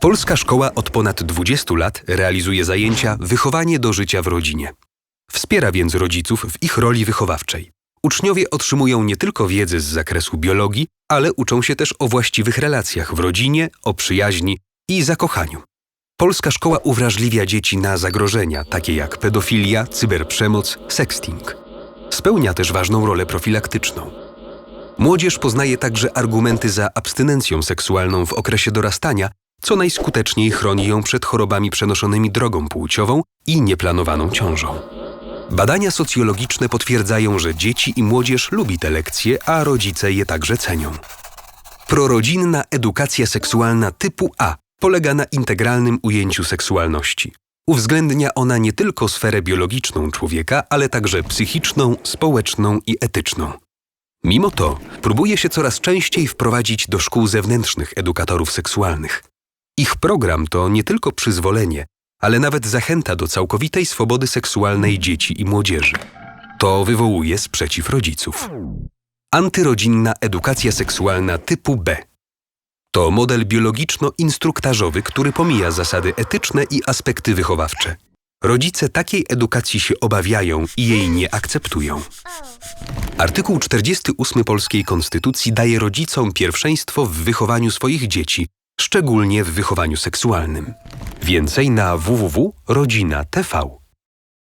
Polska szkoła od ponad 20 lat realizuje zajęcia Wychowanie do życia w rodzinie. Wspiera więc rodziców w ich roli wychowawczej. Uczniowie otrzymują nie tylko wiedzę z zakresu biologii, ale uczą się też o właściwych relacjach w rodzinie, o przyjaźni i zakochaniu. Polska szkoła uwrażliwia dzieci na zagrożenia, takie jak pedofilia, cyberprzemoc, sexting. Spełnia też ważną rolę profilaktyczną. Młodzież poznaje także argumenty za abstynencją seksualną w okresie dorastania, co najskuteczniej chroni ją przed chorobami przenoszonymi drogą płciową i nieplanowaną ciążą. Badania socjologiczne potwierdzają, że dzieci i młodzież lubi te lekcje, a rodzice je także cenią. Prorodzinna edukacja seksualna typu A polega na integralnym ujęciu seksualności. Uwzględnia ona nie tylko sferę biologiczną człowieka, ale także psychiczną, społeczną i etyczną. Mimo to próbuje się coraz częściej wprowadzić do szkół zewnętrznych edukatorów seksualnych. Ich program to nie tylko przyzwolenie, ale nawet zachęta do całkowitej swobody seksualnej dzieci i młodzieży. To wywołuje sprzeciw rodziców. Antyrodzinna edukacja seksualna typu B. To model biologiczno-instruktażowy, który pomija zasady etyczne i aspekty wychowawcze. Rodzice takiej edukacji się obawiają i jej nie akceptują. Artykuł 48 polskiej konstytucji daje rodzicom pierwszeństwo w wychowaniu swoich dzieci, szczególnie w wychowaniu seksualnym. Więcej na www.rodzina.tv.